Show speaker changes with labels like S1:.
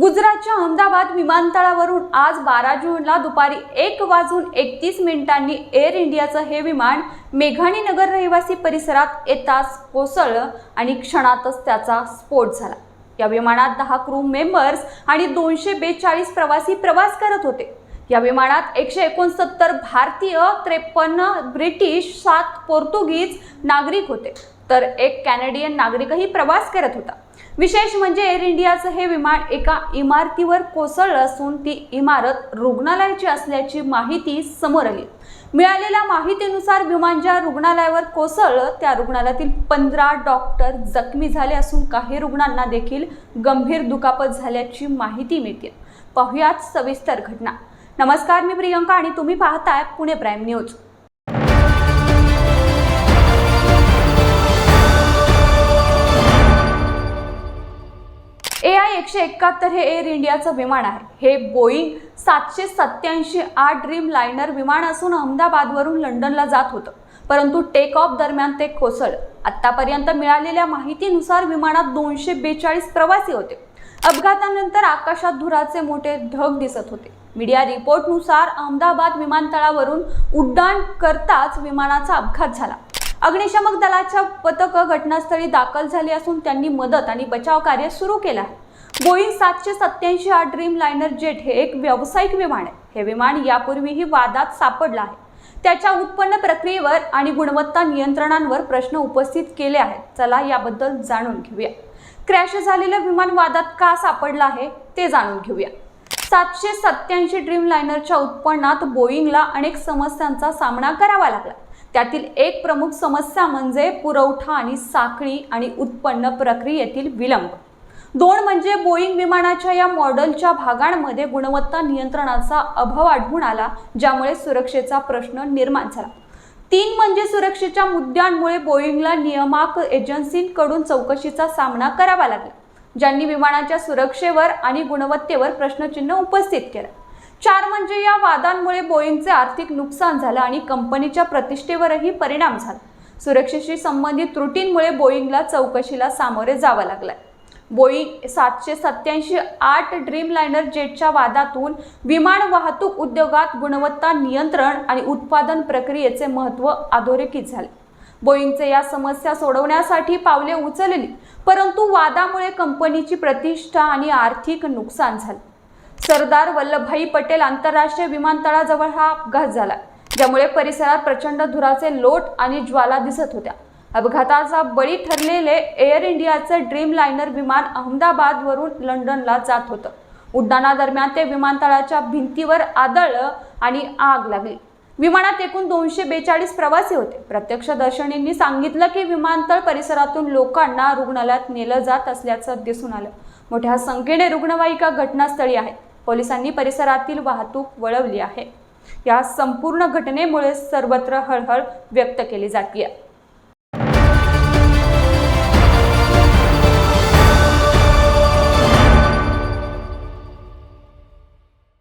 S1: गुजरातच्या अहमदाबाद विमानतळावरून आज बारा जूनला दुपारी एक वाजून एकतीस मिनिटांनी एअर इंडियाचं हे विमान मेघाणी नगर रहिवासी परिसरात येताच कोसळलं आणि क्षणातच त्याचा स्फोट झाला. या विमानात दहा क्रू मेंबर्स आणि दोनशे बेचाळीस प्रवासी प्रवास करत होते. या विमानात एकशे एकोणसत्तर भारतीय त्रेपन्न ब्रिटिश सात पोर्तुगीज नागरिक होते. तर एक कॅनेडियन नागरिकही प्रवास करत होता. विशेष म्हणजे एअर इंडियाचं हे विमान एका इमारतीवर कोसळलं असून ती इमारत रुग्णालयाची असल्याची माहिती समोर आली. मिळालेल्या माहितीनुसार विमान ज्या रुग्णालयावर कोसळलं त्या रुग्णालयातील पंधरा डॉक्टर जखमी झाले असून काही रुग्णांना देखील गंभीर दुखापत झाल्याची माहिती मिळते. पाहुयात सविस्तर घटना. नमस्कार मी प्रियंका आणि तुम्ही पाहताय पुणे प्राईम न्यूज. एकशे एकाहत्तर हे एअर इंडियाचं विमान आहे. हे बोईंग सातशे सत्याऐंशी आठ ड्रीम लायनर विमान असून अहमदाबादवरून लंडनला जात होतं. परंतु टेक ऑफ दरम्यान ते कोसळ आत्तापर्यंत मिळालेल्या माहितीनुसार विमानात दोनशे बेचाळीस प्रवासी होते. अपघातानंतर आकाशात धुराचे मोठे ढग दिसत होते. मीडिया रिपोर्टनुसार अहमदाबाद विमानतळावरून उड्डाण करताच विमानाचा अपघात झाला. अग्निशमक दलाच्या पथकं घटनास्थळी दाखल झाली असून त्यांनी मदत आणि बचाव कार्य सुरू केलं आहे. बोईंग सातशे सत्याऐंशी आठ ड्रीम लायनर जेट हे एक व्यावसायिक विमान आहे. हे विमान यापूर्वीही वादात सापडलं आहे. त्याच्या उत्पन्न प्रक्रियेवर आणि गुणवत्ता नियंत्रणांवर प्रश्न उपस्थित केले आहेत. चला याबद्दल जाणून घेऊया. क्रॅश झालेलं विमान वादात का सापडलं आहे ते जाणून घेऊया. सातशे सत्याऐंशी ड्रीम लायनरच्या उत्पन्नात बोईंगला अनेक समस्यांचा सामना करावा लागला. त्यातील एक प्रमुख समस्या म्हणजे पुरवठा आणि साखळी आणि उत्पन्न प्रक्रियेतील विलंब. दोन म्हणजे बोईंग विमानाच्या या मॉडेलच्या भागांमध्ये गुणवत्ता नियंत्रणाचा अभाव आढळून आला ज्यामुळे सुरक्षेचा प्रश्न निर्माण झाला. तीन म्हणजे सुरक्षेच्या मुद्द्यांमुळे बोईंगला नियामक एजन्सींकडून चौकशीचा सामना करावा लागला ज्यांनी विमानाच्या सुरक्षेवर आणि गुणवत्तेवर प्रश्नचिन्ह उपस्थित केलं. चार म्हणजे या वादांमुळे बोईंगचे आर्थिक नुकसान झालं आणि कंपनीच्या प्रतिष्ठेवरही परिणाम झाला. सुरक्षेशी संबंधित त्रुटींमुळे बोईंगला चौकशीला सामोरे जावं लागलं. बोईंग सातशे सत्याऐंशी आठ ड्रीमलायनर जेटच्या वादातून विमान वाहतूक उद्योगात गुणवत्ता नियंत्रण आणि उत्पादन प्रक्रियेचे महत्त्व अधोरेखित झाले. बोईंगचे या समस्या सोडवण्यासाठी पावले उचलली परंतु वादामुळे कंपनीची प्रतिष्ठा आणि आर्थिक नुकसान झाले. सरदार वल्लभभाई पटेल आंतरराष्ट्रीय विमानतळाजवळ हा अपघात झाला ज्यामुळे परिसरात प्रचंड धुराचे लोट आणि ज्वाला दिसत होत्या. अपघाताचा बळी ठरलेले एअर इंडियाचं ड्रीम लायनर विमान अहमदाबादवरून लंडनला जात होतं. उड्डाणादरम्यान ते विमानतळाच्या भिंतीवर आदळलं आणि आग लागली. विमानात एकूण दोनशे बेचाळीस प्रवासी होते. प्रत्यक्षदर्शनींनी सांगितलं की विमानतळ परिसरातून लोकांना रुग्णालयात नेलं जात असल्याचं दिसून आलं. मोठ्या संख्येने रुग्णवाहिका घटनास्थळी आहेत. पोलिसांनी परिसरातील वाहतूक वळवली आहे. या संपूर्ण घटनेमुळे सर्वत्र हळहळ व्यक्त केली जाते